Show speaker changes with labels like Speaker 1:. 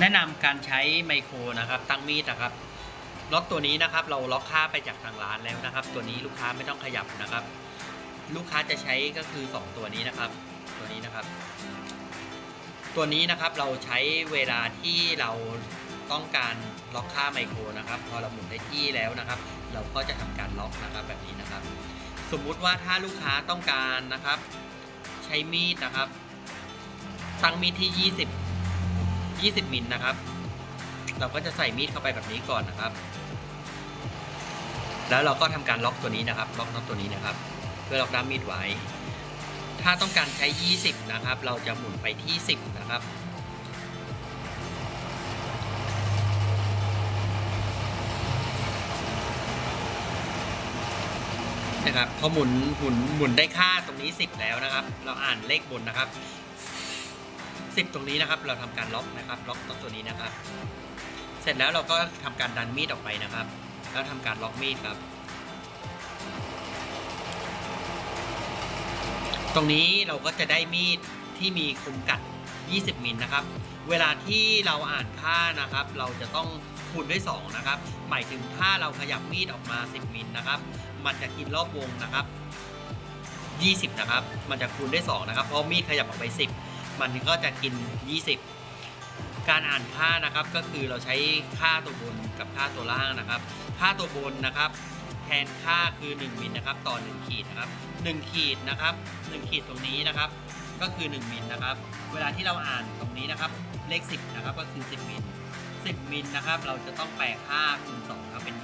Speaker 1: แนะนำการใช้ไมโครนะครับ ตั้งมีดนะครับล็อกตัวนี้นะครับ เราล็อกค่าไปจากทางร้านแล้วนะครับ ตัวนี้ลูกค้าไม่ต้องขยับนะครับ ลูกค้าจะใช้ก็คือ 2 ตัวนี้นะครับ ตัวนี้นะครับ ตัวนี้นะครับเราใช้เวลาที่เราต้องการล็อกค่าไมโครนะครับ พอเราหมุนได้ที่แล้วนะครับ เราก็จะทำการล็อกนะครับแบบนี้นะครับ สมมุติว่าถ้าลูกค้าต้องการนะครับ ใช้มีดนะครับ ตั้งมีดที่ 20 20มิลนะครับ เราก็จะใส่มีดเข้าไปแบบนี้ก่อนนะครับ แล้วเราก็ทำการล็อกตัวนี้นะครับ ล็อกน็อตตัวนี้นะครับ เพื่อล็อกด้ามมีดไว้ ถ้าต้องการใช้ 20 นะครับ เราจะหมุนไปที่ 10 นะครับนะครับพอหมุนหมุนหมุนได้ค่าตรงนี้ 10 แล้วนะครับ เราอ่านเลขบนนะครับ 10 ตรงนี้นะครับ เราทำการล็อกนะครับ ล็อกตัวนี้นะครับ เสร็จแล้วเราก็ทำการดันมีดออกไปนะครับ แล้วทำการล็อกมีดครับ ตรงนี้เราก็จะได้มีดที่มีคมกัด 20 มิลนะครับ เวลาที่เราอ่านค่านะครับ เราจะต้องคูณด้วย 2 นะครับ หมายถึงถ้าเราขยับมีดออกมา 10 มิลนะครับ มันจะกินรอบวงนะครับ 20 นะครับ มันจะคูณด้วย 2 นะครับ เพราะมีดขยับออกไป 10 มันก็จะกิน 20 การอ่านค่านะครับก็คือเราใช้ค่าตัวบนกับค่าตัวล่างนะครับ ค่าตัวบนนะครับ แทนค่าคือ 1มิลนะครับต่อ 1 ขีดนะครับ 1 ขีดนะครับ 1 ขีดตรงนี้นะครับ ก็คือ 1มิลนะครับ เวลาที่เราอ่านตรงนี้นะครับเลข 10 นะครับก็คือ 10มิล10มิลนะครับ เราจะต้องแปลค่าคูณ2ครับเป็น